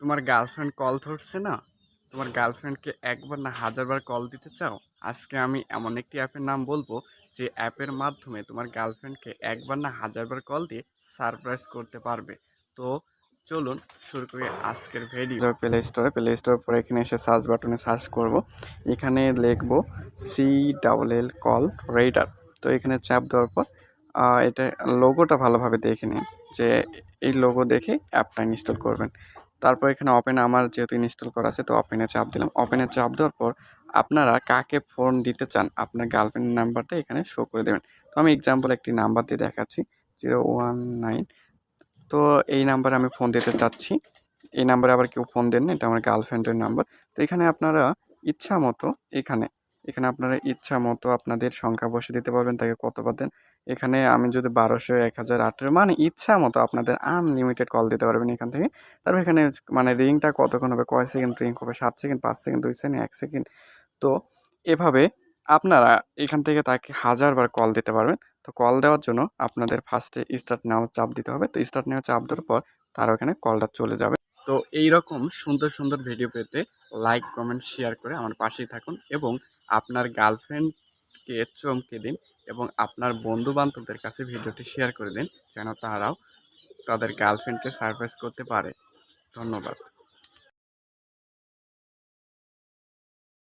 তোমার girlfriend call ধরছে না? তোমার গার্লফ্রেন্ডকে একবার না হাজারবার কল দিতে চাও? আজকে আমি এমন একটি অ্যাপের নাম বলব, যে অ্যাপের মাধ্যমে তোমার গার্লফ্রেন্ডকে একবার না হাজারবার কল দিয়ে সারপ্রাইজ করতে পারবে। তো চলুন শুরু করি আজকের ভিডিও প্লে স্টোরে প্লে স্টোর পরে এখানে এসে সার্চ বাটনে সার্চ করব। এখানে লিখব C double L call radar তো এখানে চাপ দেওয়ার পর এটা লোগোটা ভালোভাবে দেখে নিন, যে এই লোগো দেখে অ্যাপটা ইনস্টল করবেন। তারপর এখানে ওপেন আমার যেহেতু ইনস্টল করা আছে, তো ওপেনে চাপ দিলাম। ওপেনে চাপ দেওয়ার পর আপনারা কাকে ফোন দিতে চান, আপনার গার্লফ্রেন্ডের নাম্বারটা এখানে শো করে দেবেন। তো আমি এক্সাম্পল একটি নাম্বার দিয়ে দেখাচ্ছি জিরো ওয়ান নাইন তো এই নাম্বারে আমি ফোন দিতে চাচ্ছি। এই নাম্বারে আবার কেউ ফোন দেন না এটা আমার গার্লফ্রেন্ডের নাম্বার তো এখানে আপনারা ইচ্ছা মতো এখানে এখানে আপনারা ইচ্ছা মতো আপনাদের সংখ্যা বসে দিতে পারবেন, তাকে কতবার দেন। এখানে আমি যদি বারোশো, এক হাজার, আঠেরো মানে ইচ্ছা মতো আপনাদের আনলিমিটেড কল দিতে পারবেন এখান থেকে। তারপর এখানে মানে রিংটা কতক্ষণ হবে, কয় সেকেন্ড রিং হবে, সাত সেকেন্ড, পাঁচ সেকেন্ড, দুই সেকেন্ড, এক সেকেন্ড। তো এভাবে আপনারা এখান থেকে তাকে হাজারবার কল দিতে পারবেন। তো কল দেওয়ার জন্য আপনাদের ফার্স্টে স্টার্ট নেওয়ার চাপ দিতে হবে। তো স্টার্ট নেওয়ার চাপ দেওয়ার পর তার ওখানে কলটা চলে যাবে। তো এই রকম সুন্দর সুন্দর ভিডিও পেতে লাইক কমেন্ট শেয়ার করে আমার পাশেই থাকুন এবং আপনার গার্লফ্রেন্ডকে চমকে দিন এবং আপনার বন্ধু বান্ধবদের কাছে ভিডিওটি শেয়ার করে দিন যেন তারাও তাদের গার্লফ্রেন্ডকে সারপ্রাইজ করতে পারে। ধন্যবাদ।